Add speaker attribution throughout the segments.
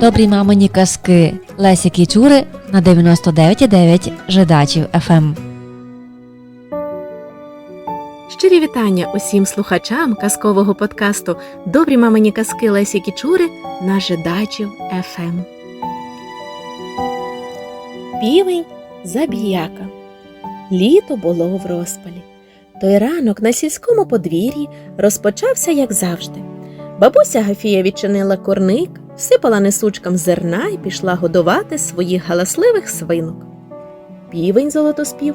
Speaker 1: Добрі мамині казки Лесі Кічури на 99,9 Жидачів Ем. ФМ.
Speaker 2: Щирі вітання усім слухачам казкового подкасту Добрі мамині казки Лесі Кічури на Жидачів ФМ. Півень забіяка. Літо було в розпалі. Той ранок на сільському подвір'ї розпочався, як завжди. Бабуся Гафія відчинила корник, всипала несучкам зерна і пішла годувати своїх галасливих свинок. Півень золотоспів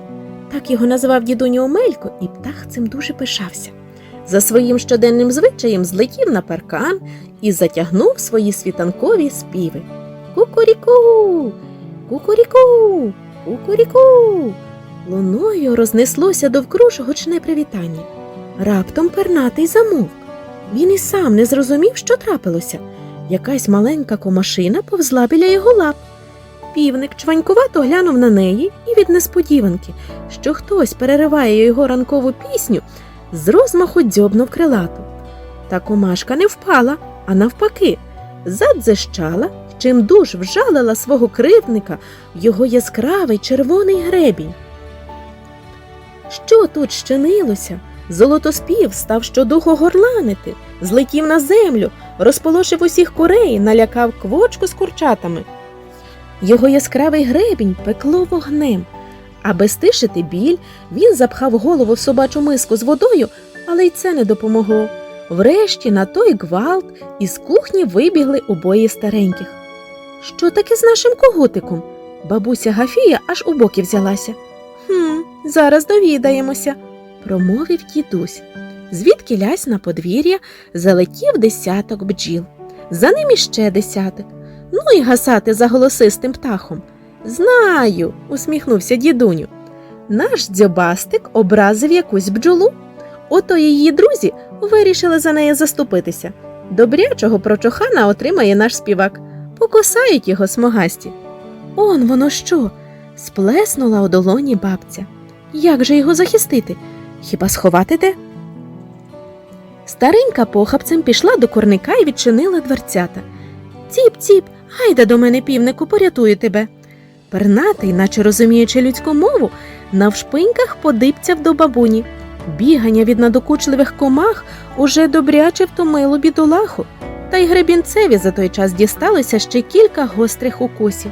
Speaker 2: так його називав дідуню Омелько, і птах цим дуже пишався. За своїм щоденним звичаєм злетів на паркан і затягнув свої світанкові співи. Кукуріку, кукуріку, кукуріку. Луною рознеслося довкруж гучне привітання. Раптом пернатий замовк. Він і сам не зрозумів, що трапилося. Якась маленька комашина повзла біля його лап. Півник чванькувато глянув на неї і від несподіванки, що хтось перериває його ранкову пісню, з розмаху дзьобнув крилату. Та комашка не впала, а навпаки, задзищала, чим дуж вжалила свого кривдника його яскравий червоний гребінь. Що тут щинилося? Золотоспів став щодуху горланити, злетів на землю, розполошив усіх курей, налякав квочку з курчатами. Його яскравий гребінь пекло вогнем. Аби стишити біль, він запхав голову в собачу миску з водою, але й це не допомогло. Врешті на той гвалт із кухні вибігли обоє стареньких. Що таке з нашим когутиком? Бабуся Гафія аж у боки взялася. Хм, зараз довідаємося, промовив дідусь. Звідки лясь на подвір'я залетів десяток бджіл. За ним іще десяток. Ну і гасати за голосистим птахом. Знаю, усміхнувся дідуню. Наш дзьобастик образив якусь бджолу. Ото її друзі вирішили за неї заступитися. Добрячого прочохана отримає наш співак. Покосають його смугасті. Он воно що? сплеснула у долоні бабця. Як же його захистити? Хіба сховати де? Старенька похапцем пішла до корника і відчинила дверцята. Ціп, ціп, гайда до мене, півнику, порятую тебе. Пернатий, наче розуміючи людську мову, навшпиньках подибцяв до бабуні. Бігання від надокучливих комах уже добряче втомило бідолаху, та й гребінцеві за той час дісталося ще кілька гострих укусів.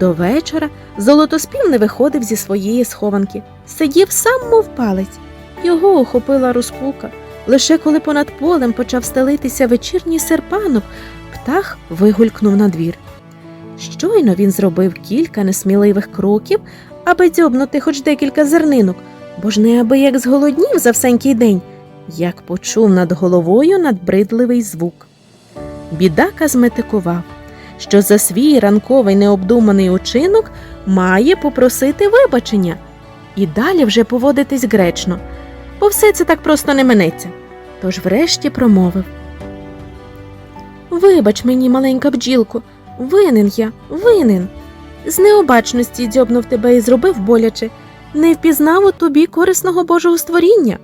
Speaker 2: До вечора золотоспів не виходив зі своєї схованки, сидів сам, мов палець. Його охопила розпука. Лише коли понад полем почав стелитися вечірній серпанок, птах вигулькнув на двір. Щойно він зробив кілька несміливих кроків, аби дзьобнути хоч декілька зернинок, бо ж неабияк зголоднів за всенький день, як почув над головою надбридливий звук. Бідака зметикував, що за свій ранковий необдуманий учинок має попросити вибачення і далі вже поводитись гречно, бо все це так просто не минеться. Тож врешті промовив Вибач мені, маленька бджілко, винен я, винен. З необачності дзьобнув тебе і зробив боляче, не впізнав у тобі корисного Божого створіння.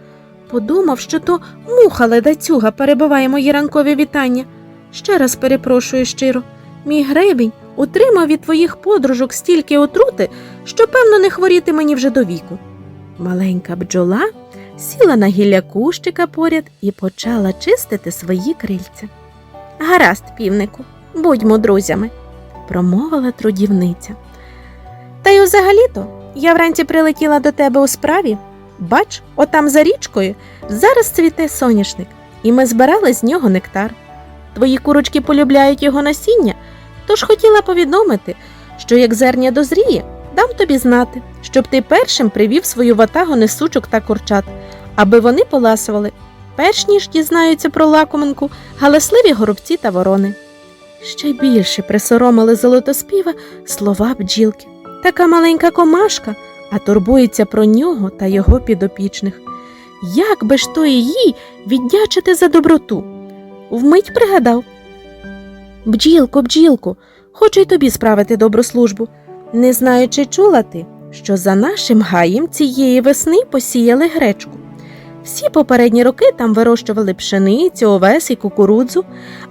Speaker 2: Подумав, що то муха ледацюга перебиває мої ранкові вітання. Ще раз перепрошую щиро. Мій гребінь утримав від твоїх подружок стільки отрути, що, певно, не хворіти мені вже до віку. Маленька бджола сіла на гілля кущика поряд і почала чистити свої крильця. Гаразд, півнику, будьмо друзями, промовила трудівниця. Та й взагалі-то я вранці прилетіла до тебе у справі. Бач, отам за річкою зараз цвіте соняшник, і ми збирали з нього нектар. Твої курочки полюбляють його насіння, тож хотіла повідомити, що як зерня дозріє, дам тобі знати, щоб ти першим привів свою ватагу несучок та курчат, аби вони поласували, перш ніж дізнаються про лакоминку галасливі горобці та ворони. Ще більше присоромили золотоспіва слова бджілки. Така маленька комашка, а турбується про нього та його підопічних. Як би ж то її віддячити за доброту? Вмить пригадав. Бджілко, бджілко, хочу й тобі справити добру службу. Не знаю, чи чула ти, що за нашим гаєм цієї весни посіяли гречку. Всі попередні роки там вирощували пшеницю, овес і кукурудзу,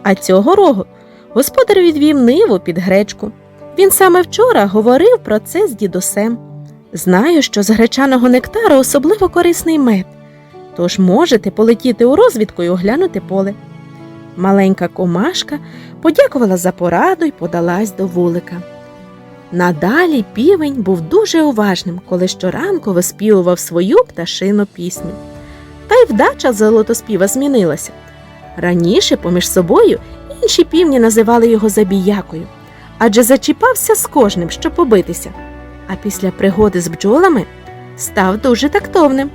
Speaker 2: а цього рогу Господар відвів ниву під гречку. Він саме вчора говорив про це з дідусем. Знаю, що з гречаного нектару особливо корисний мед, тож можете полетіти у розвідку і оглянути поле. Маленька комашка подякувала за пораду й подалась до вулика. Надалі півень був дуже уважним, коли щоранку виспівував свою пташину пісню. Вдача золотоспіва змінилася. Раніше поміж собою інші півні називали його забіякою, адже зачіпався з кожним, щоб побитися. А після пригоди з бджолами став дуже тактовним.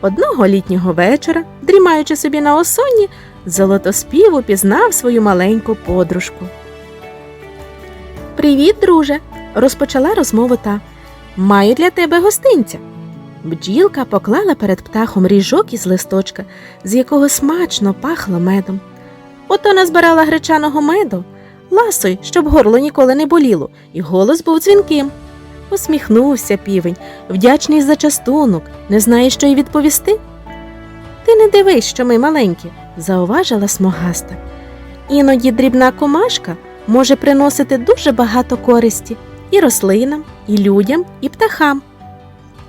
Speaker 2: Одного літнього вечора, дрімаючи собі на осонні, золотоспів упізнав свою маленьку подружку. Привіт, друже, розпочала розмову та. Маю для тебе гостинця. Бджілка поклала перед птахом ріжок із листочка, з якого смачно пахло медом. Ото назбирала гречаного меду, ласой, щоб горло ніколи не боліло, і голос був дзвінким. Усміхнувся півень, вдячний за частунок, не знає, що й відповісти. Ти не дивись, що ми маленькі, зауважила смугаста. Іноді дрібна комашка може приносити дуже багато користі і рослинам, і людям, і птахам.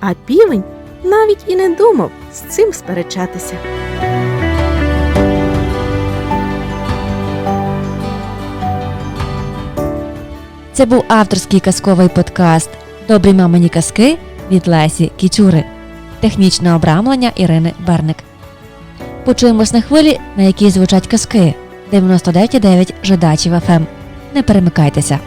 Speaker 2: А півень навіть і не думав з цим сперечатися.
Speaker 1: Це був авторський казковий подкаст Добрі мамині казки від Лесі Кічури. Технічне обрамлення Ірини Берник. Почуємось на хвилі, на якій звучать казки 99,9 Жидачів ФМ. Не перемикайтеся.